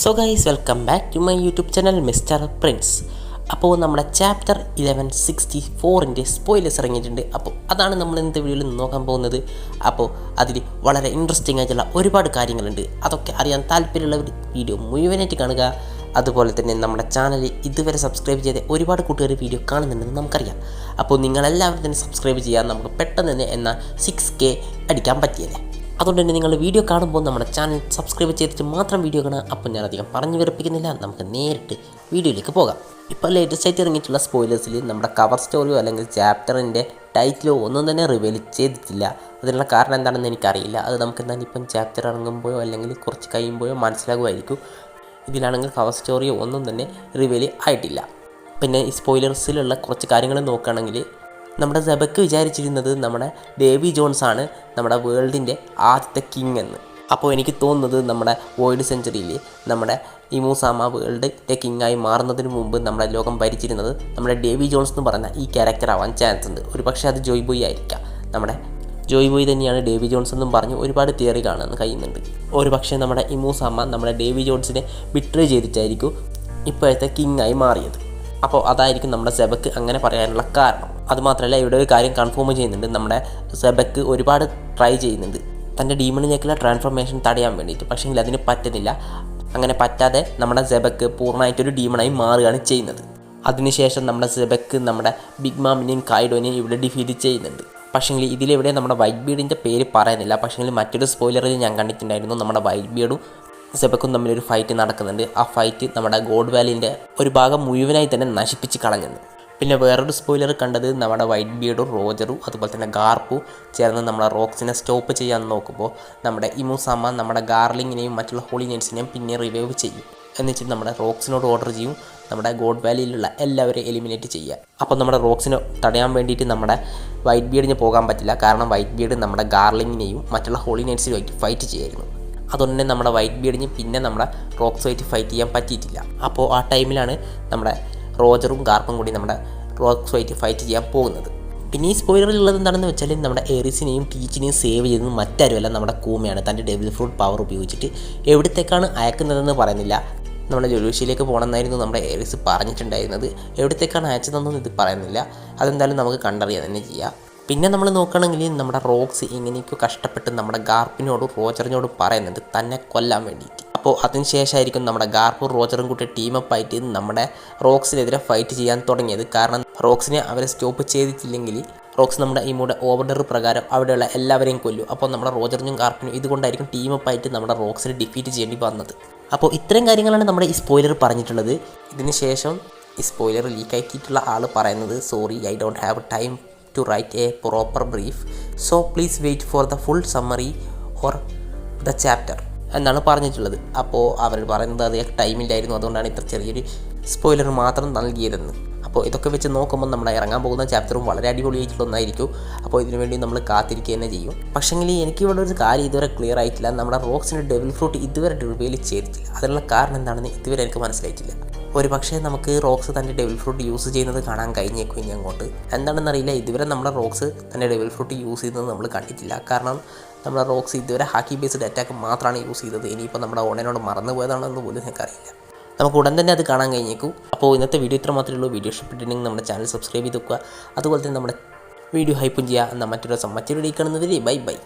So guys welcome back to my YouTube channel Mister Prince അപ്പോൾ നമ്മുടെ chapter eleven sixty ഫോറിന്റെ spoilers ഇറങ്ങിയിട്ടുണ്ട്. അപ്പോൾ അതാണ് നമ്മൾ ഇന്നത്തെ വീഡിയോയിൽ നോക്കാൻ പോകുന്നത്. അപ്പോൾ അതിൽ വളരെ ഇൻട്രസ്റ്റിംഗ് ആയിട്ടുള്ള ഒരുപാട് കാര്യങ്ങളുണ്ട്. അതൊക്കെ അറിയാൻ താല്പര്യമുള്ളവർ വീഡിയോ മുഴുവനായിട്ട് കാണുക. അതുപോലെ തന്നെ നമ്മുടെ ചാനൽ ഇതുവരെ സബ്സ്ക്രൈബ് ചെയ്ത ഒരുപാട് കൂട്ടുകാർ വീഡിയോ കാണുന്നുണ്ടെന്ന് നമുക്കറിയാം. അപ്പോൾ നിങ്ങളെല്ലാവരും തന്നെ സബ്സ്ക്രൈബ് ചെയ്യാൻ നമുക്ക് പെട്ടെന്ന് തന്നെ എന്നാൽ സിക്സ് കെ അടിക്കാൻ പറ്റിയല്ലേ? അതുകൊണ്ട് തന്നെ നിങ്ങൾ വീഡിയോ കാണുമ്പോൾ നമ്മുടെ ചാനൽ സബ്സ്ക്രൈബ് ചെയ്തിട്ട് മാത്രം വീഡിയോ കാണുക. അപ്പം ഞാൻ അധികം പറഞ്ഞു വരപ്പിക്കുന്നില്ല നമുക്ക് നേരിട്ട് വീഡിയോയിലേക്ക് പോകാം. ഇപ്പോൾ ലേറ്റസ്റ്റ് ആയിട്ട് ഇറങ്ങിയിട്ടുള്ള സ്പോയിലേഴ്സിൽ നമ്മുടെ കവർ സ്റ്റോറിയോ അല്ലെങ്കിൽ ചാപ്റ്ററിന്റെ ടൈറ്റിലോ ഒന്നും തന്നെ റിവീൽ ചെയ്തിട്ടില്ല. അതിനുള്ള കാരണം എന്താണെന്ന് എനിക്കറിയില്ല. അത് നമുക്ക് എന്തായാലും ഇപ്പം ചാപ്റ്റർ ഇറങ്ങുമ്പോഴോ അല്ലെങ്കിൽ കുറച്ച് കഴിയുമ്പോഴോ മനസ്സിലാകുമായിരിക്കും. ഇതിലാണെങ്കിൽ കവർ സ്റ്റോറിയോ ഒന്നും തന്നെ റിവീൽ ആയിട്ടില്ല. പിന്നെ ഈ സ്പോയിലേഴ്സിലുള്ള കുറച്ച് കാര്യങ്ങൾ നോക്കുകയാണെങ്കിൽ നമ്മുടെ സെബക്ക് വിചാരിച്ചിരുന്നത് നമ്മുടെ ഡേവി ജോൺസ് ആണ് നമ്മുടെ വേൾഡിന്റെ ആദ്യത്തെ കിങ് എന്ന്. അപ്പോൾ എനിക്ക് തോന്നുന്നത് നമ്മുടെ വോയിഡ് സെഞ്ചുറിയിൽ നമ്മുടെ ഇമൂസാമ വേൾഡിന്റെ കിങ്ങായി മാറുന്നതിന് മുമ്പ് നമ്മുടെ ലോകം ഭരിച്ചിരുന്നത് നമ്മുടെ ഡേവി ജോൺസ് എന്ന് പറഞ്ഞ ഈ ക്യാരക്ടർ ആവാൻ ചാൻസ് ഉണ്ട്. ഒരു പക്ഷേ അത് ജോയ് ബോയ് ആയിരിക്കാം. നമ്മുടെ ജോയ് ബോയ് തന്നെയാണ് ഡേവി ജോൺസ് എന്നും പറഞ്ഞ് ഒരുപാട് തിയറി കാണാൻ കഴിയുന്നുണ്ട്. ഒരു പക്ഷേ നമ്മുടെ ഇമൂസാമ നമ്മുടെ ഡേവി ജോൺസിനെ ബിട്രേ ചെയ്തിട്ടായിരിക്കും ഇപ്പോഴത്തെ കിങ് ആയി മാറിയത്. അപ്പോൾ അതായിരിക്കും നമ്മുടെ സെബക്ക് അങ്ങനെ പറയാനുള്ള കാരണം. അതുമാത്രമല്ല ഇവിടെ ഒരു കാര്യം കൺഫേം ചെയ്യുന്നുണ്ട്. നമ്മുടെ സെബക്ക് ഒരുപാട് ട്രൈ ചെയ്യുന്നുണ്ട്. തന്റെ ഡീമണിലേക്കുള്ള ട്രാൻസ്ഫോർമേഷൻ തടയാൻ വേണ്ടിയിട്ട്. പക്ഷേ അതിന് പറ്റുന്നില്ല. അങ്ങനെ പറ്റാതെ നമ്മുടെ സെബക്ക് പൂർണമായിട്ടൊരു ഡീമണായി മാറുകയാണ് ചെയ്യുന്നത്. അതിനുശേഷം നമ്മുടെ സെബക്ക് നമ്മുടെ ബിഗ് മാമിനെയും കായിഡോനെയും ഇവിടെ ഡിഫീറ്റ് ചെയ്യുന്നുണ്ട്. പക്ഷേങ്കിൽ ഇതിലെവിടെ നമ്മുടെ വൈറ്റ് ബീഡിന്റെ പേര് പറയുന്നില്ല പക്ഷേങ്കിൽ മറ്റൊരു സ്പോയിലറിൽ ഞാൻ കണ്ടിട്ടുണ്ടായിരുന്നു. നമ്മുടെ വൈറ്റ് ബീഡും സെബക്കും തമ്മിലൊരു ഫൈറ്റ് നടക്കുന്നുണ്ട്. ആ ഫൈറ്റ് നമ്മുടെ ഗോഡ് വാലിന്റെ ഒരു ഭാഗം മുഴുവനായി തന്നെ നശിപ്പിച്ച് കളഞ്ഞെന്ന് പിന്നെ വേറൊരു സ്പോയിലർ കണ്ടത് നമ്മുടെ വൈറ്റ് ബിയർഡും റോജറും അതുപോലെ തന്നെ ഗാർപ്പും ചേർന്ന് നമ്മളെ റോക്സിനെ സ്റ്റോപ്പ് ചെയ്യാൻ നോക്കുമ്പോൾ നമ്മുടെ ഇമുസാമ നമ്മുടെ ഗാർലിങ്ങിനെയും മറ്റുള്ള ഹോളിനേഴ്സിനെയും പിന്നെ റിവൈവ് ചെയ്യും. എന്നുവെച്ചിട്ട് നമ്മുടെ റോക്സിനോട് ഓർഡർ ചെയ്യും. നമ്മുടെ ഗോഡ് വാലിയിലുള്ള എല്ലാവരെയും എലിമിനേറ്റ് ചെയ്യുക. അപ്പോൾ നമ്മുടെ റോക്സിനെ തടയാൻ വേണ്ടിയിട്ട് നമ്മുടെ വൈറ്റ് ബീഡിന് പോകാൻ പറ്റില്ല. കാരണം വൈറ്റ് ബീഡ് നമ്മുടെ ഗാർലിങ്ങിനെയും മറ്റുള്ള ഹോളിനേഴ്സിനുമായിട്ട് ഫൈറ്റ് ചെയ്യായിരുന്നു. അതുകൊണ്ട് തന്നെ നമ്മുടെ വൈറ്റ് ബീഡിന് പിന്നെ നമ്മുടെ റോക്സുമായിട്ട് ഫൈറ്റ് ചെയ്യാൻ പറ്റിയിട്ടില്ല. അപ്പോൾ ആ ടൈമിലാണ് നമ്മുടെ റോജറും ഗാർപ്പും കൂടി നമ്മുടെ റോക്സുമായിട്ട് ഫൈറ്റ് ചെയ്യാൻ പോകുന്നത്. പിന്നെ ഈ സ്പോയിലറിൽ ഉള്ളത് എന്താണെന്ന് വെച്ചാൽ നമ്മുടെ എറിസിനെയും ടീച്ചിനെയും സേവ് ചെയ്യുന്നത് മറ്റാരുമല്ല നമ്മുടെ കൂമയാണ്. തന്റെ ഡെബിൾ ഫ്രൂട്ട് പവർ ഉപയോഗിച്ചിട്ട് എവിടത്തേക്കാണ് അയക്കുന്നതെന്ന് പറയുന്നില്ല. നമ്മുടെ ജൊലൂഷിയിലേക്ക് പോകണമെന്നായിരുന്നു നമ്മുടെ എറിസ് പറഞ്ഞിട്ടുണ്ടായിരുന്നത്. എവിടത്തേക്കാണ് അയച്ചതെന്നൊന്നും ഇത് പറയുന്നില്ല. അതെന്തായാലും നമുക്ക് കണ്ടറിയാൻ തന്നെ ചെയ്യാം. പിന്നെ നമ്മൾ നോക്കുകയാണെങ്കിൽ നമ്മുടെ റോക്സ് ഇങ്ങനെയൊക്കെ കഷ്ടപ്പെട്ട് നമ്മുടെ ഗാർപ്പിനോടും റോജറിനോടും പറയുന്നത് തന്നെ കൊല്ലാൻ വേണ്ടിയിട്ട്. അപ്പോൾ അതിനുശേഷമായിരിക്കും നമ്മുടെ ഗാർപ്പും റോജറും കൂട്ടി ടീമപ്പായിട്ട് നമ്മുടെ റോക്സിനെതിരെ ഫൈറ്റ് ചെയ്യാൻ തുടങ്ങിയത്. കാരണം റോക്സിനെ അവരെ സ്റ്റോപ്പ് ചെയ്തിട്ടില്ലെങ്കിൽ റോക്സ് നമ്മുടെ ഇമ്മൂടെ ഓവർഡർ പ്രകാരം അവിടെയുള്ള എല്ലാവരെയും കൊല്ലും. അപ്പോൾ നമ്മുടെ റോജറിനും കാർപ്പിനും ഇതുകൊണ്ടായിരിക്കും ടീം ആയിട്ട് നമ്മുടെ റോക്സിനെ ഡിഫീറ്റ് ചെയ്യേണ്ടി വന്നത്. അപ്പോൾ ഇത്രയും കാര്യങ്ങളാണ് നമ്മുടെ ഈ സ്പോയിലർ പറഞ്ഞിട്ടുള്ളത്. ഇതിന് ശേഷം ഈ സ്പോയിലർ ലീക്കാക്കിയിട്ടുള്ള ആൾ പറയുന്നത് sorry I don't have time to write a proper brief so please wait for the full summary or the chapter എന്നാണ് പറഞ്ഞിട്ടുള്ളത്. അപ്പോൾ അവർ പറയുന്നത് അത് ടൈമില്ലായിരുന്നു അതുകൊണ്ടാണ് ഇത്ര ചെറിയൊരു സ്പോയിലർ മാത്രം നൽകിയതെന്ന്. അപ്പോൾ ഇതൊക്കെ വെച്ച് നോക്കുമ്പോൾ നമ്മൾ ഇറങ്ങാൻ പോകുന്ന ചാപ്റ്ററും വളരെ അടിപൊളിയായിട്ടുള്ള ഒന്നായിരിക്കും. അപ്പോൾ ഇതിനു വേണ്ടി നമ്മൾ കാത്തിരിക്കുക തന്നെ ചെയ്യും. പക്ഷേങ്കിൽ എനിക്കിവിടെ ഒരു കാര്യം ഇതുവരെ ക്ലിയർ ആയിട്ടില്ല. നമ്മുടെ റോക്സിന്റെ ഡെവിൽ ഫ്രൂട്ട് ഇതുവരെ റിവീൽ ചെയ്തിട്ടില്ല. അതിനുള്ള കാരണം എന്താണെന്ന് ഇതുവരെ എനിക്ക് മനസ്സിലായിട്ടില്ല. ഒരു പക്ഷേ നമുക്ക് റോക്സ് തന്റെ ഡെവിൽ ഫ്രൂട്ട് യൂസ് ചെയ്യുന്നത് കാണാൻ കഴിഞ്ഞേക്കും ഇനി അങ്ങോട്ട്. എന്താണെന്നറിയില്ല ഇതുവരെ നമ്മുടെ റോക്സ് തന്റെ ഡെവിൽ ഫ്രൂട്ട് യൂസ് ചെയ്യുന്നത് നമ്മൾ കണ്ടിട്ടില്ല. കാരണം നമ്മുടെ റോക്സ് ഇതുവരെ ഹാക്കി ബേസ്ഡ് അറ്റാക്ക് മാത്രമാണ് യൂസ് ചെയ്തത്. ഇനിയിപ്പോൾ നമ്മുടെ ഓണനോട് മറന്നു പോയതാണെന്ന് പോലും എനിക്കറിയില്ല. നമുക്ക് ഉടൻ തന്നെ അത് കാണാൻ കഴിഞ്ഞേക്കും. അപ്പോൾ ഇന്നത്തെ വീഡിയോ ഇത്ര മാത്രമേ ഉള്ളൂ. വീഡിയോ ഇഷ്ടപ്പെട്ടിട്ടുണ്ടെങ്കിൽ നമ്മുടെ ചാനൽ സബ്സ്ക്രൈബ് ചെയ്ത് വെക്കുക. അതുപോലെ തന്നെ നമ്മുടെ വീഡിയോ ഹൈപ്പും ചെയ്യുക. എന്നാൽ മറ്റൊരു ദിവസം മറ്റൊരു വീഡിയോ കാണുന്നതിൽ ബൈ ബൈ.